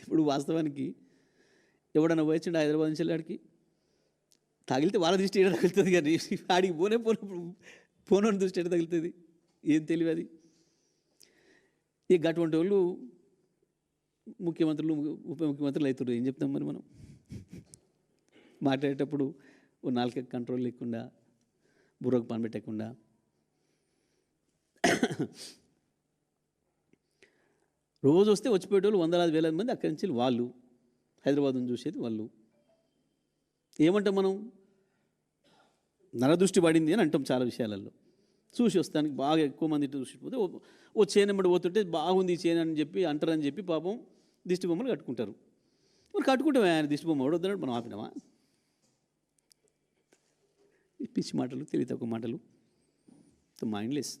ఇప్పుడు వాస్తవానికి ఎవడన్నా పోయొచ్చిండు హైదరాబాద్ నుంచి వెళ్ళాడికి తగిలితే వాళ్ళ దృష్టి ఏడ తగులుతుంది కానీ ఆడికి పోనే పోనప్పుడు పోనోని దృష్టి ఏడ తగులుతుంది? ఏం తెలియదు అది. ఇక అటువంటి వాళ్ళు ముఖ్యమంత్రులు ఉప ముఖ్యమంత్రులు అవుతారు ఏం చెప్తాం మరి మనం? మాట్లాడేటప్పుడు ఓ నాలుక కంట్రోల్ లేకుండా బుర్రకు పని పెట్టకుండా రోజు వస్తే వచ్చిపోయేటోళ్ళు వందలాది వేలాది మంది అక్కడి నుంచి వాళ్ళు హైదరాబాద్ను చూసేది వాళ్ళు. ఏమంటాం మనం? నరదృష్టి పడింది అని అంటాం చాలా విషయాలలో. చూసి వస్తానికి బాగా ఎక్కువ మంది చూసిపోతే ఓ- ఓ చేనమ్మడి పోతుంటే బాగుంది ఈ చేను అని చెప్పి అంటారని చెప్పి పాపం దిష్టి బొమ్మలు కట్టుకుంటారు. మరి కట్టుకుంటామే ఆయన దిష్టి బొమ్మ ఎవడొద్దన్నాడు మనం ఆపినామా? పిచ్చి మాటలు తెలివి తక్కువ మాటలు. మైండ్లెస్.